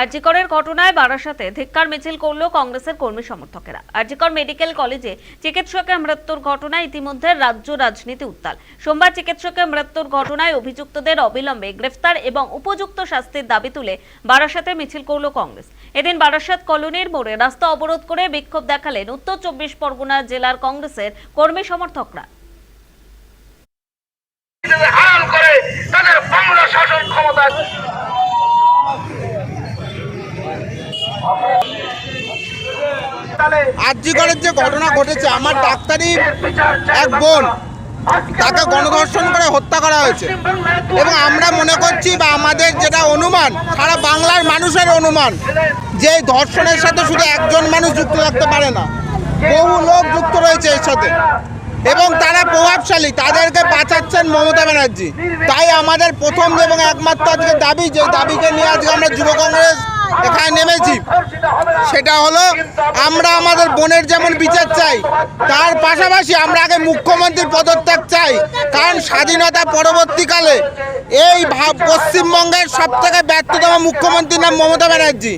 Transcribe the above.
আরজিকরের ঘটনায় বারাসাতে ধিক্কার মিছিল করল কংগ্রেসের কর্মী সমর্থকেরা। আরজিকর মেডিকেল কলেজে চিকিৎসকের মৃত্যুর ঘটনায় ইতিমধ্যে রাজ্য রাজনীতি উত্তাল। সোমবার চিকিৎসকের মৃত্যুর ঘটনায় অভিযুক্তদের অবিলম্বে গ্রেফতার এবং উপযুক্ত শাস্তির দাবি তুলে বারাসাতে মিছিল করল কংগ্রেস। এদিন বারাসাত কলোনির মোড়ে রাস্তা অবরোধ করে বিক্ষোভ দেখালেন উত্তর চব্বিশ পরগনা জেলার কংগ্রেসের কর্মী সমর্থকরা। আর্যিকরের যে ঘটনা ঘটেছে, আমার ডাক্তারি এক বোন, তাকে গণধর্ষণ করে হত্যা করা হয়েছে। এবং আমরা মনে করছি বা আমাদের যেটা অনুমান, সারা বাংলার মানুষের অনুমান, যে ধর্ষণের সাথে শুধু একজন মানুষ যুক্ত থাকতে পারে না, বহু লোক যুক্ত রয়েছে এর সাথে। এবং তারা প্রভাবশালী, তাদেরকে বাঁচাচ্ছেন মমতা ব্যানার্জি। তাই আমাদের প্রথম এবং একমাত্র আজকে দাবি, যে দাবিকে নিয়ে আজকে আমরা যুব কংগ্রেস এখানে নেমেছি। সেটা হলো আমরা আমাদের বোনের যেমন বিচার চাই, তার পাশাপাশি আমরা আগে মুখ্যমন্ত্রীর পদত্যাগ চাই। কারণ স্বাধীনতা পরবর্তীকালে এই পশ্চিমবঙ্গের সবথেকে ব্যর্থতম মুখ্যমন্ত্রীর নাম মমতা ব্যানার্জি।